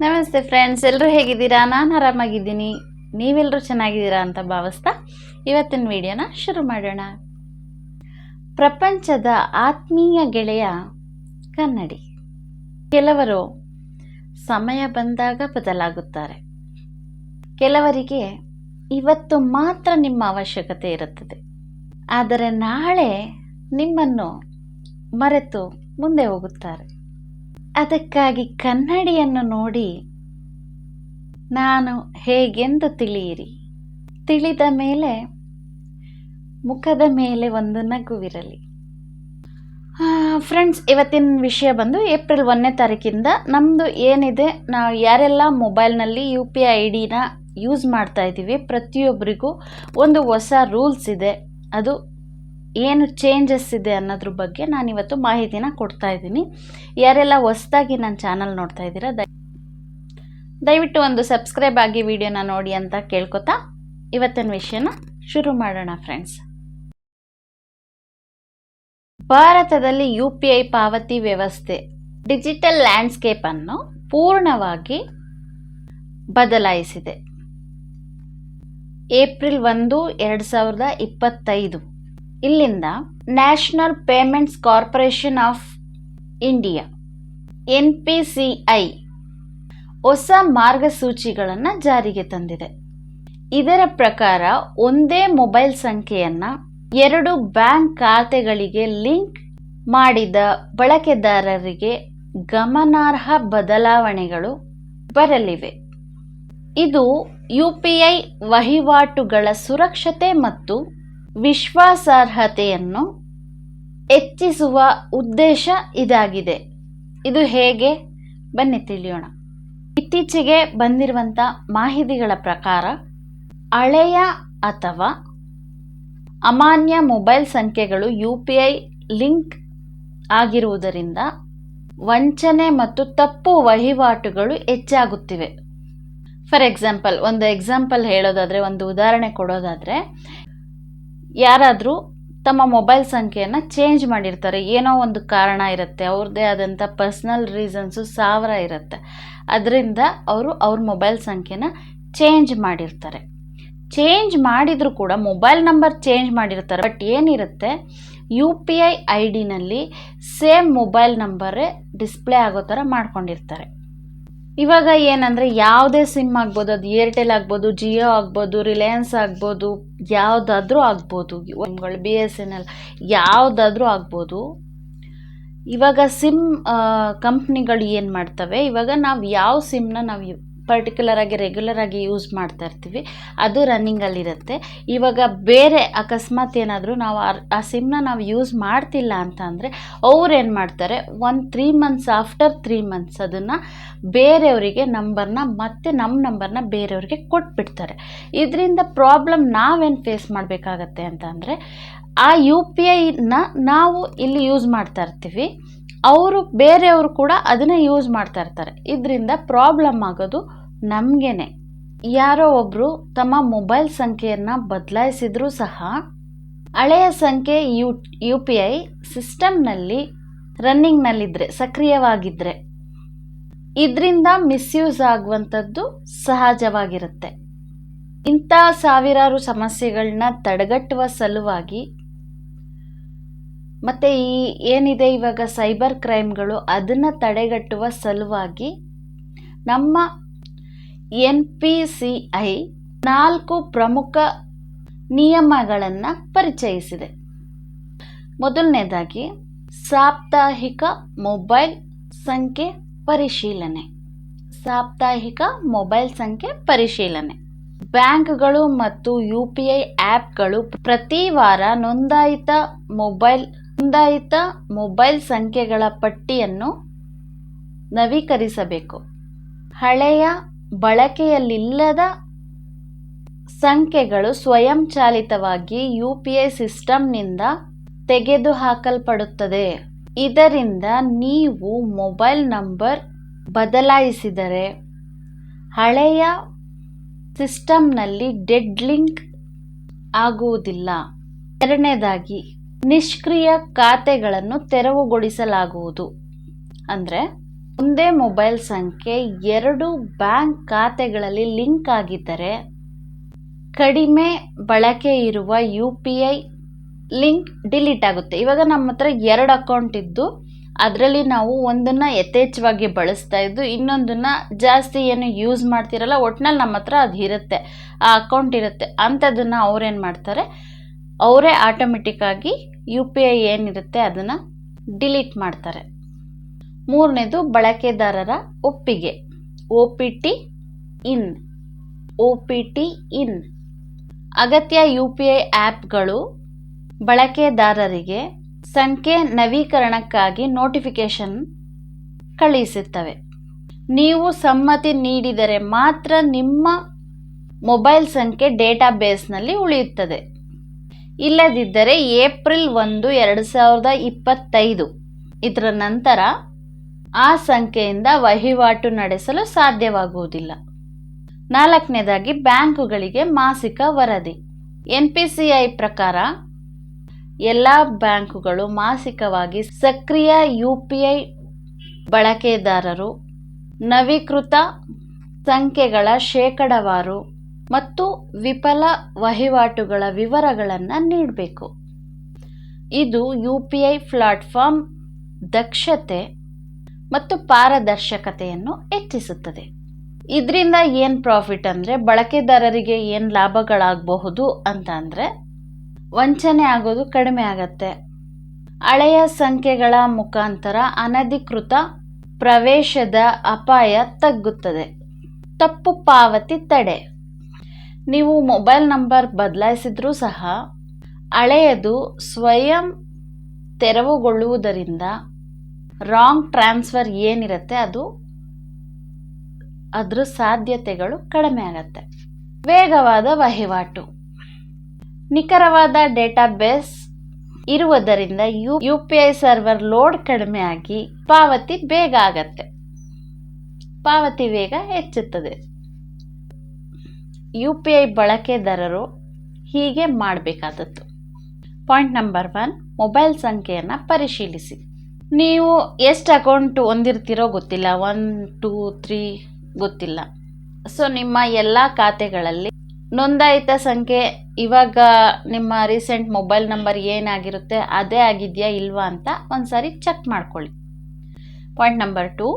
ನಮಸ್ತೆ ಫ್ರೆಂಡ್ಸ್ ಎಲ್ಲರೂ ಹೇಗಿದ್ದೀರಾ? ನಾನು ಆರಾಮಾಗಿದ್ದೀನಿ. ನೀವೆಲ್ಲರೂ ಚೆನ್ನಾಗಿದ್ದೀರಾ ಅಂತ ಭಾವಿಸ್ತಾ ಇವತ್ತಿನ ವಿಡಿಯೋನ ಶುರು ಮಾಡೋಣ. ಪ್ರಪಂಚದ ಆತ್ಮೀಯ ಗೆಳೆಯ ಕನ್ನಡಿ. ಕೆಲವರು ಸಮಯ ಬಂದಾಗ ಬದಲಾಗುತ್ತಾರೆ. ಕೆಲವರಿಗೆ ಇವತ್ತು ಮಾತ್ರ ನಿಮ್ಮ ಅವಶ್ಯಕತೆ ಇರುತ್ತದೆ. ಆದರೆ ನಾಳೆ ನಿಮ್ಮನ್ನು ಮರೆತು ಮುಂದೆ ಹೋಗುತ್ತಾರೆ. ಅದಕ್ಕಾಗಿ ಕನ್ನಡಿಯನ್ನು ನೋಡಿ ನಾನು ಹೇಗೆಂದು ತಿಳಿಯಿರಿ. ತಿಳಿದ ಮೇಲೆ ಮುಖದ ಮೇಲೆ ಒಂದು ನಗುವಿರಲಿ. ಫ್ರೆಂಡ್ಸ್ ಇವತ್ತಿನ ವಿಷಯ ಬಂದು ಏಪ್ರಿಲ್ ಒಂದನೇ ತಾರೀಕಿಂದ ನಮ್ಮದು ಏನಿದೆ, ನಾವು ಯಾರೆಲ್ಲ ಮೊಬೈಲ್ನಲ್ಲಿ ಯು ಪಿ ಐ ಡಿನ ಯೂಸ್ ಮಾಡ್ತಾ ಇದ್ದೀವಿ ಪ್ರತಿಯೊಬ್ಬರಿಗೂ ಒಂದು ಹೊಸ ರೂಲ್ಸ್ ಇದೆ. ಅದು ಏನು ಚೇಂಜಸ್ ಇದೆ ಅನ್ನೋದ್ರ ಬಗ್ಗೆ ನಾನಿವತ್ತು ಮಾಹಿತಿನ ಕೊಡ್ತಾ ಇದ್ದೀನಿ. ಯಾರೆಲ್ಲ ಹೊಸ್ದಾಗಿ ನನ್ನ ಚಾನಲ್ ನೋಡ್ತಾ ಇದ್ದೀರಾ, ದಯ ದಯವಿಟ್ಟು ಒಂದು ಸಬ್ಸ್ಕ್ರೈಬ್ ಆಗಿ ವಿಡಿಯೋನ ನೋಡಿ ಅಂತ ಕೇಳ್ಕೊತಾ ಇವತ್ತಿನ ವಿಷಯನ ಶುರು ಮಾಡೋಣ ಫ್ರೆಂಡ್ಸ್ ಭಾರತದಲ್ಲಿ ಯು ಪಿ ಐ ಪಾವತಿ ವ್ಯವಸ್ಥೆ ಡಿಜಿಟಲ್ ಲ್ಯಾಂಡ್ಸ್ಕೇಪನ್ನು ಪೂರ್ಣವಾಗಿ ಬದಲಾಯಿಸಿದೆ. ಏಪ್ರಿಲ್ ಒಂದು, ಎರಡು ಸಾವಿರದ ಇಪ್ಪತ್ತೈದು. ಇಲ್ಲಿಂದ National Payments Corporation of India N P C I ಹೊಸ ಮಾರ್ಗಸೂಚಿಗಳನ್ನು ಜಾರಿಗೆ ತಂದಿದೆ. ಇದರ ಪ್ರಕಾರ ಒಂದೇ ಮೊಬೈಲ್ ಸಂಖ್ಯೆಯನ್ನು ಎರಡು ಬ್ಯಾಂಕ್ ಖಾತೆಗಳಿಗೆ ಲಿಂಕ್ ಮಾಡಿದ ಬಳಕೆದಾರರಿಗೆ ಗಮನಾರ್ಹ ಬದಲಾವಣೆಗಳು ಬರಲಿವೆ. ಇದು ಯು ಪಿ ಐ ವಹಿವಾಟುಗಳ ಸುರಕ್ಷತೆ ಮತ್ತು ವಿಶ್ವಾಸಾರ್ಹತೆಯನ್ನು ಹೆಚ್ಚಿಸುವ ಉದ್ದೇಶ ಇದಾಗಿದೆ. ಇದು ಹೇಗೆ? ಬನ್ನಿ ತಿಳಿಯೋಣ. ಇತ್ತೀಚೆಗೆ ಬಂದಿರುವಂಥ ಮಾಹಿತಿಗಳ ಪ್ರಕಾರ, ಹಳೆಯ ಅಥವಾ ಅಮಾನ್ಯ ಮೊಬೈಲ್ ಸಂಖ್ಯೆಗಳು ಯು ಪಿ ಐ ಲಿಂಕ್ ಆಗಿರುವುದರಿಂದ ವಂಚನೆ ಮತ್ತು ತಪ್ಪು ವಹಿವಾಟುಗಳು ಹೆಚ್ಚಾಗುತ್ತಿವೆ. ಫಾರ್ ಎಕ್ಸಾಂಪಲ್, ಒಂದು ಎಕ್ಸಾಂಪಲ್ ಹೇಳೋದಾದರೆ, ಒಂದು ಉದಾಹರಣೆ ಕೊಡೋದಾದರೆ ಯಾರಾದರೂ ತಮ್ಮ ಮೊಬೈಲ್ ಸಂಖ್ಯೆಯನ್ನು ಚೇಂಜ್ ಮಾಡಿರ್ತಾರೆ. ಏನೋ ಒಂದು ಕಾರಣ ಇರುತ್ತೆ. ಅವ್ರದ್ದೇ ಆದಂಥ ಪರ್ಸ್ನಲ್ ರೀಸನ್ಸು ಸಾವಿರ ಇರುತ್ತೆ. ಅದರಿಂದ ಅವರು ಅವ್ರ ಮೊಬೈಲ್ ಸಂಖ್ಯೆನ ಚೇಂಜ್ ಮಾಡಿರ್ತಾರೆ. ಚೇಂಜ್ ಮಾಡಿದರೂ ಕೂಡ ಮೊಬೈಲ್ ನಂಬರ್ ಚೇಂಜ್ ಮಾಡಿರ್ತಾರೆ. ಬಟ್ ಏನಿರುತ್ತೆ? ಯು ಪಿ ಐ ಐ ಡಿನಲ್ಲಿ ಸೇಮ್ ಮೊಬೈಲ್ ನಂಬರೇ ಡಿಸ್ಪ್ಲೇ ಆಗೋ ಥರ ಮಾಡ್ಕೊಂಡಿರ್ತಾರೆ. ಇವಾಗ ಏನಂದರೆ ಯಾವುದೇ ಸಿಮ್ ಆಗ್ಬೋದು, ಅದು ಏರ್ಟೆಲ್ ಆಗ್ಬೋದು ಜಿಯೋ ಆಗ್ಬೋದು ರಿಲಯನ್ಸ್ ಆಗ್ಬೋದು, ಯಾವುದಾದ್ರೂ ಆಗ್ಬೋದು. ಸಿಮ್ಗಳು ಬಿ ಎಸ್ ಎನ್ ಎಲ್ ಯಾವುದಾದ್ರೂ ಆಗ್ಬೋದು. ಇವಾಗ ಸಿಮ್ ಕಂಪ್ನಿಗಳು ಏನು ಮಾಡ್ತವೆ? ಇವಾಗ ನಾವು ಯಾವ ಸಿಮ್ನ ನಾವು ಪರ್ಟಿಕ್ಯುಲರ್ ಆಗಿ ರೆಗ್ಯುಲರ್ ಆಗಿ ಯೂಸ್ ಮಾಡ್ತಾ ಇರ್ತೀವಿ. ಅದು ರನ್ನಿಂಗಲ್ಲಿರುತ್ತೆ ಇವಾಗ ಬೇರೆ ಅಕಸ್ಮಾತ್ ಏನಾದರೂ ನಾವು ಆ ಆ ಸಿಮ್ನ ನಾವು ಯೂಸ್ ಮಾಡ್ತಿಲ್ಲ ಅಂತ ಅಂದರೆ, ಅವ್ರು ಏನು ಮಾಡ್ತಾರೆ? ಒಂದು three months after three months ಅದನ್ನು ಬೇರೆಯವರಿಗೆ ನಂಬರ್ನ ಮತ್ತೆ ನಮ್ಮ ನಂಬರ್ನ ಬೇರೆಯವ್ರಿಗೆ ಕೊಟ್ಬಿಡ್ತಾರೆ. ಇದರಿಂದ ಪ್ರಾಬ್ಲಮ್ ನಾವೇನು ಫೇಸ್ ಮಾಡಬೇಕಾಗತ್ತೆ ಅಂತ ಅಂದರೆ, ಆ ಯು ಪಿ ಐನ ನಾವು ಇಲ್ಲಿ ಯೂಸ್ ಮಾಡ್ತಾ ಇರ್ತೀವಿ. ಅವರು, ಬೇರೆಯವರು ಕೂಡ ಅದನ್ನೇ ಯೂಸ್ ಮಾಡ್ತಾ ಇರ್ತಾರೆ. ಇದರಿಂದ ಪ್ರಾಬ್ಲಮ್ ಆಗೋದು ನಮಗೇನೆ. ಯಾರೋ ಒಬ್ಬರು ತಮ್ಮ ಮೊಬೈಲ್ ಸಂಖ್ಯೆಯನ್ನು ಬದಲಾಯಿಸಿದರೂ ಸಹ ಹಳೆಯ ಸಂಖ್ಯೆ ಯು ಯು ಪಿ ಐ ಸಿಸ್ಟಮ್ನಲ್ಲಿ ರನ್ನಿಂಗ್ನಲ್ಲಿದ್ದರೆ ಸಕ್ರಿಯವಾಗಿದ್ದರೆ ಇದರಿಂದ ಮಿಸ್ಯೂಸ್ ಆಗುವಂಥದ್ದು ಸಹಜವಾಗಿರುತ್ತೆ. ಇಂಥ ಸಾವಿರಾರು ಸಮಸ್ಯೆಗಳನ್ನ ತಡೆಗಟ್ಟುವ ಸಲುವಾಗಿ ಮತ್ತು ಈ ಏನಿದೆ ಇವಾಗ ಸೈಬರ್ ಕ್ರೈಮ್ಗಳು ಅದನ್ನು ತಡೆಗಟ್ಟುವ ಸಲುವಾಗಿ ನಮ್ಮ ಎನ್ ಪಿ ಸಿ ಐ ನಾಲ್ಕು ಪ್ರಮುಖ ನಿಯಮಗಳನ್ನು ಪರಿಚಯಿಸಿದೆ. ಮೊದಲನೇದಾಗಿ, ಸಾಪ್ತಾಹಿಕ ಮೊಬೈಲ್ ಸಂಖ್ಯೆ ಪರಿಶೀಲನೆ. ಸಾಪ್ತಾಹಿಕ ಮೊಬೈಲ್ ಸಂಖ್ಯೆ ಪರಿಶೀಲನೆ. ಬ್ಯಾಂಕ್ಗಳು ಮತ್ತು ಯು ಪಿ ಐ ಆ್ಯಪ್ಗಳು ಪ್ರತಿ ವಾರ ನೋಂದಾಯಿತ ಮೊಬೈಲ್ ನೋಂದಾಯಿತ ಮೊಬೈಲ್ ಸಂಖ್ಯೆಗಳ ಪಟ್ಟಿಯನ್ನು ನವೀಕರಿಸಬೇಕು. ಹಳೆಯ ಬಳಕೆಯಲ್ಲಿಲ್ಲದ ಸಂಖ್ಯೆಗಳು ಸ್ವಯಂಚಾಲಿತವಾಗಿ ಯು ಪಿ ಐ ಸಿಸ್ಟಮ್ನಿಂದ ತೆಗೆದುಹಾಕಲ್ಪಡುತ್ತದೆ. ಇದರಿಂದ ನೀವು ಮೊಬೈಲ್ ನಂಬರ್ ಬದಲಾಯಿಸಿದರೆ ಹಳೆಯ ಸಿಸ್ಟಮ್ನಲ್ಲಿ ಡೆಡ್ ಲಿಂಕ್ ಆಗುವುದಿಲ್ಲ. ಎರಡನೇದಾಗಿ, ನಿಷ್ಕ್ರಿಯ ಖಾತೆಗಳನ್ನು ತೆರವುಗೊಳಿಸಲಾಗುವುದು. ಅಂದರೆ ಒಂದೇ ಮೊಬೈಲ್ ಸಂಖ್ಯೆ ಎರಡು ಬ್ಯಾಂಕ್ ಖಾತೆಗಳಲ್ಲಿ ಲಿಂಕ್ ಆಗಿದ್ದರೆ ಕಡಿಮೆ ಬಳಕೆ ಇರುವ U P I link delete ಆಗುತ್ತೆ. ಇವಾಗ ನಮ್ಮ ಹತ್ರ ಎರಡು ಅಕೌಂಟ್ ಇದ್ದು ಅದರಲ್ಲಿ ನಾವು ಒಂದನ್ನು ಯಥೇಚ್ಛವಾಗಿ ಬಳಸ್ತಾ ಇದ್ದು ಇನ್ನೊಂದನ್ನು ಜಾಸ್ತಿ ಏನು ಯೂಸ್ ಮಾಡ್ತಿರಲ್ಲ, ಒಟ್ನಲ್ಲಿ ನಮ್ಮ ಹತ್ರ ಅದು ಇರುತ್ತೆ, ಆ ಅಕೌಂಟ್ ಇರುತ್ತೆ. ಅಂಥದ್ದನ್ನು ಅವ್ರೇನು ಮಾಡ್ತಾರೆ? ಅವರೇ ಆಟೋಮೆಟಿಕ್ಕಾಗಿ ಯು ಪಿ ಐ ಏನಿರುತ್ತೆ ಅದನ್ನು ಡಿಲೀಟ್ ಮಾಡ್ತಾರೆ. ಮೂರನೇದು ಬಳಕೆದಾರರ ಒಪ್ಪಿಗೆ. O P T in. O P T in. ಅಗತ್ಯ ಯು ಪಿ ಐ ಆ್ಯಪ್ಗಳು ಬಳಕೆದಾರರಿಗೆ ಸಂಖ್ಯೆ ನವೀಕರಣಕ್ಕಾಗಿ ನೋಟಿಫಿಕೇಷನ್ ಕಳುಹಿಸುತ್ತವೆ ನೀವು ಸಮ್ಮತಿ ನೀಡಿದರೆ ಮಾತ್ರ ನಿಮ್ಮ ಮೊಬೈಲ್ ಸಂಖ್ಯೆ ಡೇಟಾಬೇಸ್ನಲ್ಲಿ ಉಳಿಯುತ್ತದೆ. ಇಲ್ಲದಿದ್ದರೆ ಏಪ್ರಿಲ್ ಒಂದು, ಎರಡು ಸಾವಿರದ ಇಪ್ಪತ್ತೈದು ಇದರ ನಂತರ ಆ ಸಂಖ್ಯೆಯಿಂದ ವಹಿವಾಟು ನಡೆಸಲು ಸಾಧ್ಯವಾಗುವುದಿಲ್ಲ. ನಾಲ್ಕನೇದಾಗಿ, ಬ್ಯಾಂಕುಗಳಿಗೆ ಮಾಸಿಕ ವರದಿ. ಎನ್ ಪಿ ಸಿ ಐ ಪ್ರಕಾರ, ಎಲ್ಲ ಬ್ಯಾಂಕುಗಳು ಮಾಸಿಕವಾಗಿ ಸಕ್ರಿಯ ಯು ಪಿ ಐ ಬಳಕೆದಾರರು, ನವೀಕೃತ ಸಂಖ್ಯೆಗಳ ಶೇಕಡವಾರು ಮತ್ತು ವಿಫಲ ವಹಿವಾಟುಗಳ ವಿವರಗಳನ್ನು ನೀಡಬೇಕು. ಇದು ಯು ಪಿ ಐ ಪ್ಲಾಟ್ಫಾರ್ಮ್ ದಕ್ಷತೆ ಮತ್ತು ಪಾರದರ್ಶಕತೆಯನ್ನು ಹೆಚ್ಚಿಸುತ್ತದೆ. ಇದರಿಂದ ಏನು ಪ್ರಾಫಿಟ್ ಅಂದರೆ ಬಳಕೆದಾರರಿಗೆ ಏನು ಲಾಭಗಳಾಗಬಹುದು ಅಂತ ಅಂದರೆ ವಂಚನೆ ಆಗೋದು ಕಡಿಮೆ ಆಗತ್ತೆ. ಹಳೆಯ ಸಂಖ್ಯೆಗಳ ಮುಖಾಂತರ ಅನಧಿಕೃತ ಪ್ರವೇಶದ ಅಪಾಯ ತಗ್ಗುತ್ತದೆ. ತಪ್ಪು ಪಾವತಿ ತಡೆ. ನೀವು ಮೊಬೈಲ್ ನಂಬರ್ ಬದಲಾಯಿಸಿದರೂ ಸಹ ಹಳೆಯದು ಸ್ವಯಂ ತೆರವುಗೊಳ್ಳುವುದರಿಂದ ರಾಂಗ್ ಟ್ರಾನ್ಸ್ಫರ್ ಏನಿರುತ್ತೆ ಅದು ಅದರ ಸಾಧ್ಯತೆಗಳು ಕಡಿಮೆ ಆಗತ್ತೆ. ವೇಗವಾದ ವಹಿವಾಟು. ನಿಖರವಾದ ಡೇಟಾಬೇಸ್ ಇರುವುದರಿಂದ U U P I server load ಕಡಿಮೆ ಆಗಿ ಪಾವತಿ ಬೇಗ ಆಗತ್ತೆ. ಪಾವತಿ ವೇಗ ಹೆಚ್ಚುತ್ತದೆ. ಯು ಪಿ ಐ ಬಳಕೆದಾರರು ಹೀಗೆ ಮಾಡಬೇಕಾದದ್ದು. ಪಾಯಿಂಟ್ ನಂಬರ್ ಒನ್ ಮೊಬೈಲ್ ಸಂಖ್ಯೆಯನ್ನು ಪರಿಶೀಲಿಸಿ. ನೀವು ಎಷ್ಟು ಅಕೌಂಟ್ ಹೊಂದಿರ್ತೀರೋ ಗೊತ್ತಿಲ್ಲ. ಒನ್ ಟೂ ತ್ರೀ ಗೊತ್ತಿಲ್ಲ. ಸೊ ನಿಮ್ಮ ಎಲ್ಲ ಖಾತೆಗಳಲ್ಲಿ ನೋಂದಾಯಿತ ಸಂಖ್ಯೆ, ಇವಾಗ ನಿಮ್ಮ ರೀಸೆಂಟ್ ಮೊಬೈಲ್ ನಂಬರ್ ಏನಾಗಿರುತ್ತೆ, ಅದೇ ಆಗಿದೆಯಾ ಇಲ್ವಾ ಅಂತ ಒಂದು ಚೆಕ್ ಮಾಡ್ಕೊಳ್ಳಿ. Point number two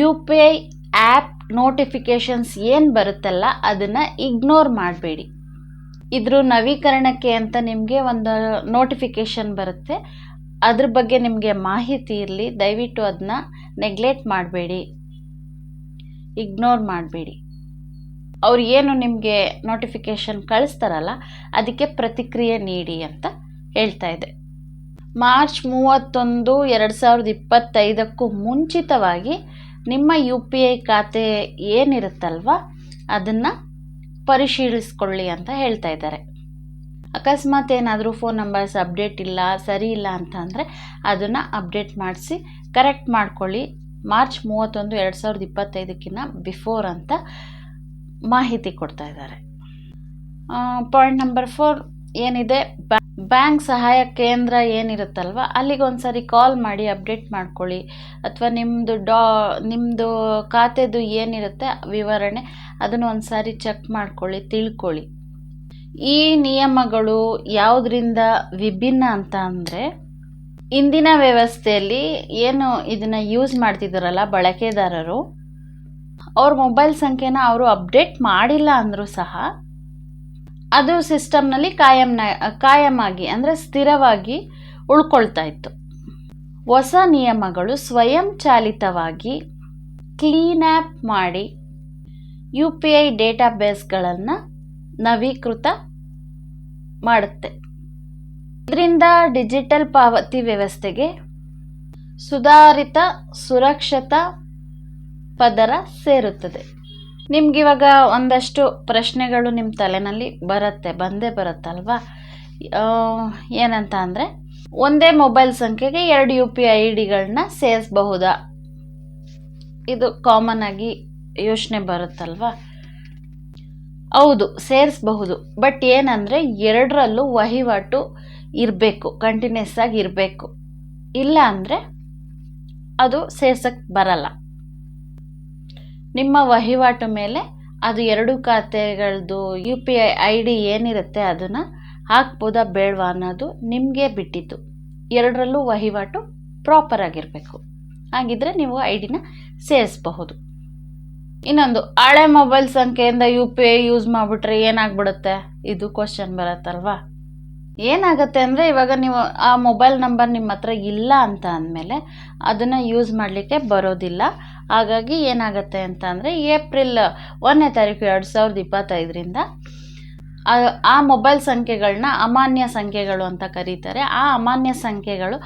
U P I app notifications ಏನು ಬರುತ್ತಲ್ಲ ಅದನ್ನು ಇಗ್ನೋರ್ ಮಾಡಬೇಡಿ. ಇದ್ರ ನವೀಕರಣಕ್ಕೆ ಅಂತ ನಿಮಗೆ ಒಂದು ನೋಟಿಫಿಕೇಷನ್ ಬರುತ್ತೆ. ಅದ್ರ ಬಗ್ಗೆ ನಿಮಗೆ ಮಾಹಿತಿ ಇರಲಿ, ದಯವಿಟ್ಟು ಅದನ್ನ ನೆಗ್ಲೆಕ್ಟ್ ಮಾಡಬೇಡಿ. ಇಗ್ನೋರ್ ಮಾಡಬೇಡಿ. ಅವ್ರು ಏನು ನಿಮಗೆ ನೋಟಿಫಿಕೇಷನ್ ಕಳಿಸ್ತಾರಲ್ಲ, ಅದಕ್ಕೆ ಪ್ರತಿಕ್ರಿಯೆ ನೀಡಿ ಅಂತ ಹೇಳ್ತಾ ಇದೆ ಮಾರ್ಚ್ ಮೂವತ್ತೊಂದು ಎರಡು ಸಾವಿರದ ಇಪ್ಪತ್ತೈದಕ್ಕೂ ಮುಂಚಿತವಾಗಿ ನಿಮ್ಮ ಯು ಪಿ ಐ ಖಾತೆ ಏನಿರುತ್ತಲ್ವ, ಅದನ್ನು ಪರಿಶೀಲಿಸ್ಕೊಳ್ಳಿ ಅಂತ ಹೇಳ್ತಾ ಇದ್ದಾರೆ. ಅಕಸ್ಮಾತ್ ಏನಾದರೂ ಫೋನ್ ನಂಬರ್ಸ್ ಅಪ್ಡೇಟ್ ಇಲ್ಲ, ಸರಿ ಇಲ್ಲ ಅಂತ ಅಂದರೆ ಅದನ್ನು ಅಪ್ಡೇಟ್ ಮಾಡಿಸಿ ಕರೆಕ್ಟ್ ಮಾಡ್ಕೊಳ್ಳಿ. ಮಾರ್ಚ್ ಮೂವತ್ತೊಂದು ಎರಡು ಸಾವಿರದ ಇಪ್ಪತ್ತೈದಕ್ಕಿಂತ ಬಿಫೋರ್ ಅಂತ ಮಾಹಿತಿ ಕೊಡ್ತಾ ಇದ್ದಾರೆ. ಪಾಯಿಂಟ್ ನಂಬರ್ ಫೋರ್ ಏನಿದೆ? ಬ್ಯಾಂಕ್ ಸಹಾಯ ಕೇಂದ್ರ ಏನಿರುತ್ತಲ್ವ ಅಲ್ಲಿಗೆ ಒಂದು ಸಾರಿ ಕಾಲ್ ಮಾಡಿ ಅಪ್ಡೇಟ್ ಮಾಡ್ಕೊಳ್ಳಿ. ಅಥವಾ ನಿಮ್ಮದು ಡಾ ನಿಮ್ಮದು ಖಾತೆದು ಏನಿರುತ್ತೆ ವಿವರಣೆ ಅದನ್ನು ಒಂದು ಸಾರಿ ಚೆಕ್ ಮಾಡ್ಕೊಳ್ಳಿ, ತಿಳ್ಕೊಳ್ಳಿ. ಈ ನಿಯಮಗಳು ಯಾವುದರಿಂದ ವಿಭಿನ್ನ ಅಂತ ಅಂದರೆ ಇಂದಿನ ವ್ಯವಸ್ಥೆಯಲ್ಲಿ ಏನು ಇದನ್ನು ಯೂಸ್ ಮಾಡ್ತಿದ್ದಾರಲ್ಲ ಬಳಕೆದಾರರು, ಅವ್ರ ಮೊಬೈಲ್ ಸಂಖ್ಯೆನ ಅವರು ಅಪ್ಡೇಟ್ ಮಾಡಿಲ್ಲ ಅಂದರೂ ಸಹ ಅದು ಸಿಸ್ಟಮ್ನಲ್ಲಿ ಕಾಯಂನ ಕಾಯಮಾಗಿ ಅಂದರೆ ಸ್ಥಿರವಾಗಿ ಉಳ್ಕೊಳ್ತಾ ಇತ್ತು. ಹೊಸ ನಿಯಮಗಳು ಸ್ವಯಂಚಾಲಿತವಾಗಿ ಕ್ಲೀನ್ ಆ್ಯಪ್ ಮಾಡಿ ಯು ಪಿ ಐ ಡೇಟಾಬೇಸ್ಗಳನ್ನು ನವೀಕೃತ ಮಾಡುತ್ತೆ. ಇದರಿಂದ ಡಿಜಿಟಲ್ ಪಾವತಿ ವ್ಯವಸ್ಥೆಗೆ ಸುಧಾರಿತ, ಸುರಕ್ಷತಾ ಪದರ ಸೇರುತ್ತದೆ. ನಿಮ್ಗಿವಾಗ ಒಂದಷ್ಟು ಪ್ರಶ್ನೆಗಳು ನಿಮ್ಮ ತಲೆನಲ್ಲಿ ಬರುತ್ತೆ, ಬಂದೇ ಬರುತ್ತಲ್ವಾ? ಏನಂತ ಅಂದರೆ, ಒಂದೇ ಮೊಬೈಲ್ ಸಂಖ್ಯೆಗೆ ಎರಡು ಯು ಪಿ ಐ ಡಿಗಳನ್ನ ಸೇರಿಸಬಹುದಾ? ಇದು ಕಾಮನ್ ಆಗಿ ಯೋಚನೆ ಬರುತ್ತಲ್ವಾ? ಹೌದು, ಸೇರಿಸ್ಬಹುದು. ಬಟ್ ಏನಂದರೆ ಎರಡರಲ್ಲೂ ವಹಿವಾಟು ಇರಬೇಕು ಕಂಟಿನ್ಯೂಸ್ ಆಗಿ ಇರಬೇಕು. ಇಲ್ಲ ಅಂದರೆ ಅದು ಸೇರ್ಸಕ್ಕೆ ಬರಲ್ಲ. ನಿಮ್ಮ ವಹಿವಾಟು ಮೇಲೆ ಅದು ಎರಡು ಖಾತೆಗಳದ್ದು U P I I D ಏನಿರುತ್ತೆ ಅದನ್ನು ಹಾಕ್ಬೋದಾ ಬೇಡವಾ ಅನ್ನೋದು ನಿಮಗೆ ಬಿಟ್ಟಿದ್ದು ಎರಡರಲ್ಲೂ ವಹಿವಾಟು ಪ್ರಾಪರ್ ಆಗಿರಬೇಕು. ಹಾಗಿದ್ರೆ ನೀವು ಐ ಡಿನ ಸೇರಿಸಬಹುದು. ಇನ್ನೊಂದು, ಹಳೆ ಮೊಬೈಲ್ ಸಂಖ್ಯೆಯಿಂದ ಯು ಪಿ ಐ ಯೂಸ್ ಮಾಡಿಬಿಟ್ರೆ ಏನಾಗ್ಬಿಡುತ್ತೆ? ಇದು ಕ್ವಶನ್ ಬರುತ್ತಲ್ವಾ? ಏನಾಗುತ್ತೆ ಅಂದರೆ ಇವಾಗ ನೀವು ಆ ಮೊಬೈಲ್ ನಂಬರ್ ನಿಮ್ಮ ಹತ್ರ ಇಲ್ಲ ಅಂತ ಅಂದಮೇಲೆ ಅದನ್ನು ಯೂಸ್ ಮಾಡಲಿಕ್ಕೆ ಬರೋದಿಲ್ಲ. ಹಾಗಾಗಿ ಏನಾಗುತ್ತೆ ಅಂತ ಅಂದರೆ ಏಪ್ರಿಲ್ ಒಂದನೇ ತಾರೀಕು ಎರಡು ಸಾವಿರದ ಇಪ್ಪತ್ತೈದರಿಂದ, ಆ- ಮೊಬೈಲ್ ಸಂಖ್ಯೆಗಳನ್ನ ಅಮಾನ್ಯ ಸಂಖ್ಯೆಗಳು ಅಂತ ಕರೀತಾರೆ. ಆ ಅಮಾನ್ಯ ಸಂಖ್ಯೆಗಳು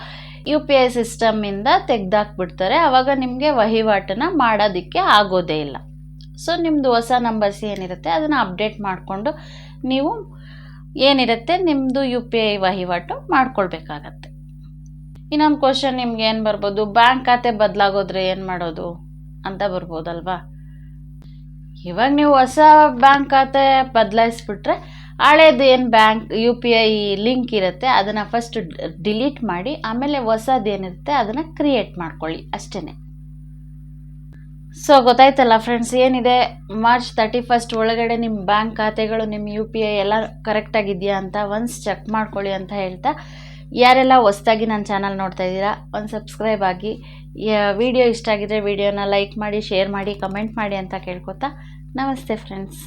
ಯು ಪಿ ಐ ಸಿಸ್ಟಮಿಂದ ತೆಗೆದಾಕ್ಬಿಡ್ತಾರೆ. ಆವಾಗ ನಿಮಗೆ ವಹಿವಾಟನ್ನು ಮಾಡೋದಕ್ಕೆ ಆಗೋದೇ ಇಲ್ಲ. ಸೊ ನಿಮ್ಮದು ಹೊಸ ನಂಬರ್ಸ್ ಏನಿರುತ್ತೆ, ಅದನ್ನು ಅಪ್ಡೇಟ್ ಮಾಡಿಕೊಂಡು ನೀವು ಏನಿರುತ್ತೆ ನಿಮ್ಮದು ಯು ಪಿ ಐ ವಹಿವಾಟು ಮಾಡ್ಕೊಳ್ಬೇಕಾಗತ್ತೆ. ಇನ್ನೊಂದು ಕ್ವಶನ್ ನಿಮ್ಗೆ ಏನು ಬರ್ಬೋದು? ಬ್ಯಾಂಕ್ ಖಾತೆ ಬದಲಾಗೋದ್ರೆ ಏನು ಮಾಡೋದು ಅಂತ ಬರ್ಬೋದಲ್ವಾ? ಇವಾಗ ನೀವು ಹೊಸ ಬ್ಯಾಂಕ್ ಖಾತೆ ಬದಲಾಯಿಸ್ಬಿಟ್ರೆ ಹಳೇದು ಏನು bank, U P I link ಇರುತ್ತೆ, ಅದನ್ನು ಫಸ್ಟ್ ಡಿಲೀಟ್ ಮಾಡಿ, ಆಮೇಲೆ ಹೊಸದೇನಿರುತ್ತೆ ಅದನ್ನು ಕ್ರಿಯೇಟ್ ಮಾಡ್ಕೊಳ್ಳಿ ಅಷ್ಟೇ ಸೊ ಗೊತ್ತಾಯ್ತಲ್ಲ ಫ್ರೆಂಡ್ಸ್ ಏನಿದೆ? ಮಾರ್ಚ್ ತರ್ಟಿ ಫಸ್ಟ್ ಒಳಗಡೆ ನಿಮ್ಮ ಬ್ಯಾಂಕ್ ಖಾತೆಗಳು ನಿಮ್ಮ ಯು ಪಿ ಐ ಎಲ್ಲ ಕರೆಕ್ಟಾಗಿದೆಯಾ ಅಂತ ಒನ್ಸ್ ಚೆಕ್ ಮಾಡ್ಕೊಳ್ಳಿ ಅಂತ ಹೇಳ್ತಾ, ಯಾರೆಲ್ಲ ಹೊಸ್ದಾಗಿ ನನ್ನ ಚಾನಲ್ ನೋಡ್ತಾ ಇದ್ದೀರಾ, ಒಂದು ಸಬ್ಸ್ಕ್ರೈಬ್ ಆಗಿ ವಿಡಿಯೋ ಇಷ್ಟ ಆಗಿದ್ರೆ ವಿಡಿಯೋನ ಲೈಕ್ ಮಾಡಿ ಶೇರ್ ಮಾಡಿ ಕಮೆಂಟ್ ಮಾಡಿ ಅಂತ ಕೇಳ್ಕೊತಾ, ನಮಸ್ತೆ ಫ್ರೆಂಡ್ಸ್